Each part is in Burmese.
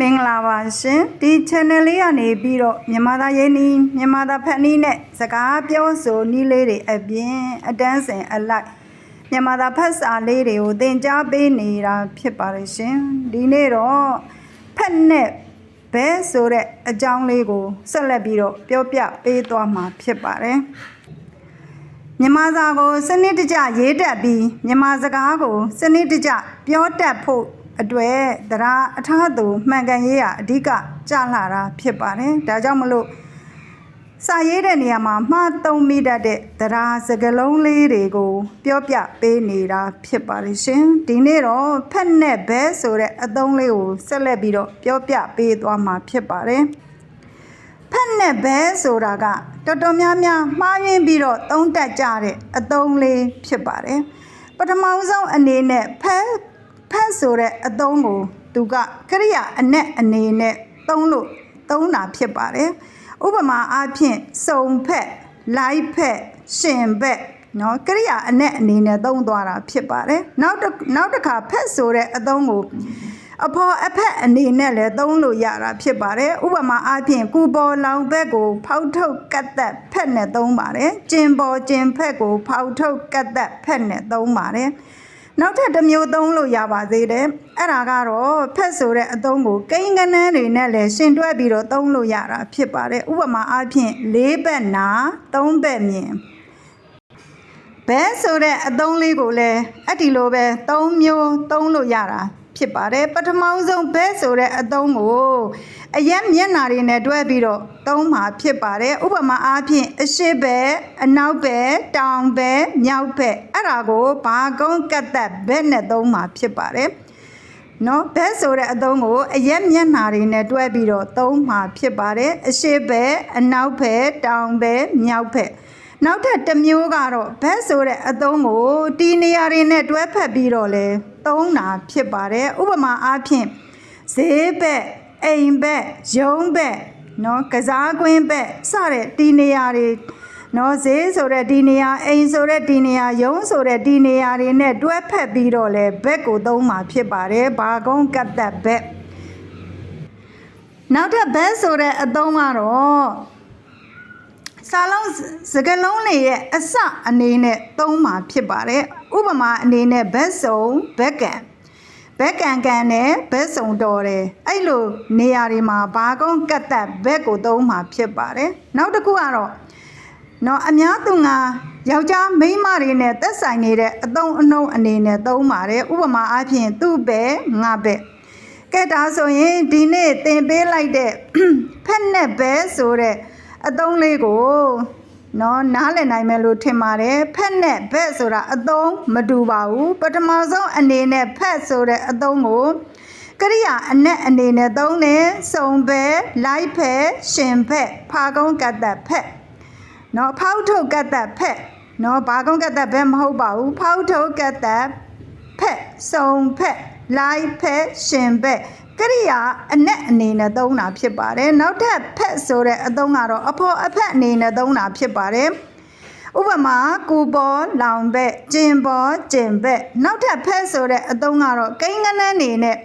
မင်္ဂလာပါရှင်ဒီ channel လေးကနေပြီးတော့မြန်မာသားရေးနီးမြန်မာသားဖက်နီးနဲ့စကားပြောဆိုနီးလေးတွေအပြင်အတန်းစင်အလိုက်မြန်မာသားဖက်စာလေးတွေကိုသင်ကြားပေးနေတာဖြစ်ပါတယ်ရှင်ဒီနေ့တော့ဖက်နဲ့ဘဲဆိုတဲ့အကြောင်းလေးကိုဆက်လက်ပြီးတော့ပြောပြပေးသွားမှာဖြစ်ပါတယ်မြန်မာစာကိုစနစ်တကျရေးတတ်ပြီးမြန်မာစကားကိုစနစ်တကျပြောတတ်ဖို့ အတွေ့တရားအထာသူမှန်ကန်ရေးရအဓိကကြလာတာဖြစ်ပါတယ်။ဒါကြောင့်မလို့စာရေးတဲ့နေရာမှာမှားသုံးမိတတ်တဲ့တရားစကလုံးလေးတွေကိုပြောပြပေးနေတာဖြစ်ပါတယ်ရှင်။ဒီနေ့တော့ဖက်နဲ့ဘဲဆိုတဲ့အသုံးလေးကိုဆက်လက်ပြီးတော့ပြောပြပေးသွားမှာဖြစ်ပါတယ်။ဖက်နဲ့ဘဲဆိုတာကတော်တော်များများမှားယွင်းပြီးတော့သုံးတက်ကြတဲ့အသုံးလေးဖြစ်ပါတယ်ပထမဆုံးအနေနဲ့ဖက် ဖက်ဆိုတဲ့အသုံးကိုသူကကရိယာအနဲ့အနေနဲ့သုံးလို့သုံးတာဖြစ်ပါတယ်ဥပမာအားဖြင့်စုံဖက်လိုက်ဖက်ရှင်ဖက်နော်ကရိယာအနဲ့အနေနဲ့သုံးသွားတာဖြစ်ပါတယ်နောက်တစ်နောက်တစ်ခါဖက်ဆိုတဲ့အသုံးကိုအဖော်အဖက်အနေနဲ့လည်းသုံးလို့ရတာဖြစ်ပါတယ်ဥပမာအားဖြင့်ကူပေါ်လောင်ဘက်ကိုဖောက်ထုတ်ကတ်သက်ဖက်နဲ့သုံးပါတယ်ကျင်ပေါ်ကျင်ဖက်ကိုဖောက်ထုတ်ကတ်သက်ဖက်နဲ့သုံးပါတယ် နောက်ထပ်တစ်မျိုးသုံးလို့ရပါသေးတယ်အဲ့ဒါကတော့ဖက်ဆိုတဲ့အသုံးကိုကိန်းကနန်းတွေနဲ့လည်းရှင်တွဲပြီးတော့သုံးလို့ရတာဖြစ်ပါတယ်ဥပမာအားဖြင့်၄ဘက်နာ၃ဘက်မြင်ဘဲဆိုတဲ့အသုံးလေးကိုလည်းအဲ့ဒီလိုပဲ၃မျိုးသုံးလို့ရတာဖြစ်ပါတယ်ပထမဆုံးဘဲဆိုတဲ့အသုံးကို အရက်မျက်နာတွေနဲ့တွဲပြီးတော့သုံးမှာဖြစ်ပါတယ်ဥပမာအားဖြင့်အရှိဘဲအနောက်ဘဲတောင်ဘဲမြောက်ဘဲအဲ့ဒါကိုဘာကုန်းကတ်သက်ဘဲနဲ့သုံးမှာဖြစ်ပါတယ်နော်ဘဲဆိုတဲ့အသုံးကိုအရက်မျက်နာတွေနဲ့တွဲပြီးတော့သုံးမှာဖြစ်ပါတယ်အရှိဘဲအနောက်ဘဲတောင်ဘဲမြောက်ဘဲနောက်ထပ်တစ်မျိုးကတော့ဘက်ဆိုတဲ့အသုံးကိုတီနေရာတွေနဲ့တွဲဖက်ပြီးတော့လဲသုံးတာဖြစ်ပါတယ်ဥပမာအားဖြင့်ဈေးဘက် အိမ်ဘက်ရုံးဘက်နော်ကစားကွင်းဘက်စတဲ့ဒီနေရာတွေနော်ဈေးဆိုတဲ့ဒီနေရာအိမ်ဆိုတဲ့ဒီနေရာရုံးဆိုတဲ့ဒီနေရာတွေနဲ့တွဲဖက်ပြီးတော့လဲဘက်ကိုသုံးမှာဖြစ်ပါတယ်ဘာကုန်းကတ်သက်ဘက်နောက်ထပ်ဘက်ဆိုတဲ့အသုံးကတော့စာလုံးစကလုံးလေးရဲ့အစအနေနဲ့သုံးမှာဖြစ်ပါတယ်ဥပမာအနေနဲ့ဘက်စုံဘက်ကန် ဘက်ကန်ကန်နဲ့ဘက်စုံတော်တယ်အဲ့လိုနေရာတွေမှာဘာကုန်းကတ်သက်ဘက်ကိုသုံးမှာဖြစ်ပါတယ်နောက်တစ်ခုကတော့နော်အများသူငါယောက်ျားမိန်းမတွေနဲ့သက်ဆိုင်နေတဲ့အသုံးအနှုံးအနေနဲ့သုံးပါတယ်ဥပမာအားဖြင့်သူ့ပဲငါပဲကဲဒါဆိုရင်ဒီနေ့သင်ပေးလိုက်တဲ့ဖက်နဲ့ဘဲဆိုတဲ့အသုံးလေးကို နော်နားလည်နိုင်မယ်လို့ထင်ပါတယ်ဖက်နဲ့ဘက်ဆိုတာအသုံးမတူပါဘူးပထမဆုံးအနေနဲ့ဖက်ဆိုတဲ့အသုံးကိုကရိယာအနဲ့အနေနဲ့သုံးတယ်စုံဘဲလိုက်ဖက်ရှင်ဖက်ဖာကုန်းကတ်သက်ဖက်နော်ဖောက်ထုတ်ကတ်သက်ဖက်နော်ဘာကုန်းကတ်သက်ဘက်မဟုတ်ပါဘူးဖောက်ထုတ်ကတ်သက်ဖက်စုံဖက်လိုက်ဖက်ရှင်ဖက် ကရိယာအနဲ့အနေနဲ့သုံးတာဖြစ်ပါတယ်နောက်ထပ်ဖက်ဆိုတဲ့အသုံးကတော့အဖော်အဖက်အနေနဲ့သုံးတာဖြစ်ပါတယ်ဥပမာကူပေါ်လောင်ဘက်ကျင်ပေါ်ကျင်ဘက်နောက်ထပ်ဖက်ဆိုတဲ့အသုံးကတော့ကိန်းကနန်းအနေနဲ့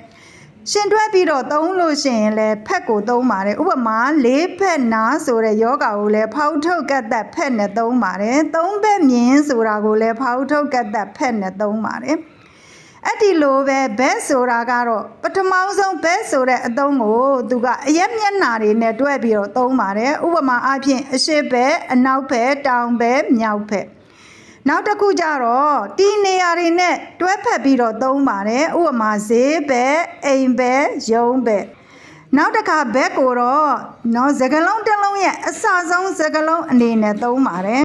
ရှင်တွဲပြီးတော့သုံးလို့ရှိရင်လည်းဖက်ကိုသုံးပါတယ်ဥပမာလေးဖက်နာဆိုတဲ့ယောဂါကိုလည်းဖောက်ထုတ်ကတ်သက်ဖက်နဲ့သုံးပါတယ်သုံးဘက်မြင်ဆိုတာကိုလည်းဖောက်ထုတ်ကတ်သက်ဖက်နဲ့သုံးပါတယ် အဲ့ဒီလိုပဲဘက်ဆိုတာကတော့ပထမဆုံးဘက်ဆိုတဲ့အသုံးကိုသူကအရက်မျက်နာတွေနဲ့တွဲပြီးတော့သုံးပါတယ်ဥပမာအားဖြင့်အရှိဘက်အနောက်ဘက်တောင်ဘက်မြောက်ဘက်နောက်တစ်ခုကျတော့တီနေရာတွေနဲ့တွဲဖက်ပြီးတော့သုံးပါတယ်ဥပမာဈေးဘက်အိမ်ဘက်ရုံးဘက်နောက်တစ်ခါဘက်ကိုတော့နော်စကလုံးတစ်လုံးရဲ့အစဆုံးစကလုံးအနေနဲ့သုံးပါတယ်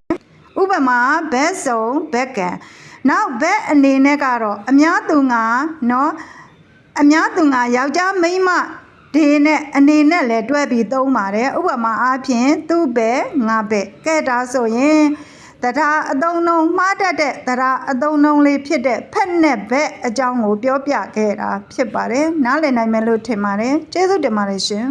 ဥပမာဘက်စုံဘက်က နောက်ဘက်အနေနဲ့ကတော့အများသူငါနော်အများသူငါယောက်ျားမိန်းမဒီနဲ့အနေနဲ့လည်းတွဲပြီးသုံးပါတယ်ဥပမာအားဖြင့်သူ့ဘက်ငါဘက်ကဲဒါဆိုရင်တရားအသုံးနှုန်းမှားတတ်တဲ့တရားအသုံးနှုန်းလေးဖြစ်တဲ့ဖက်နဲ့ဘက်အကြောင်းကိုပြောပြခဲ့တာဖြစ်ပါတယ်နားလည်နိုင်မယ်လို့ထင်ပါတယ်ကျေးဇူးတင်ပါတယ်ရှင်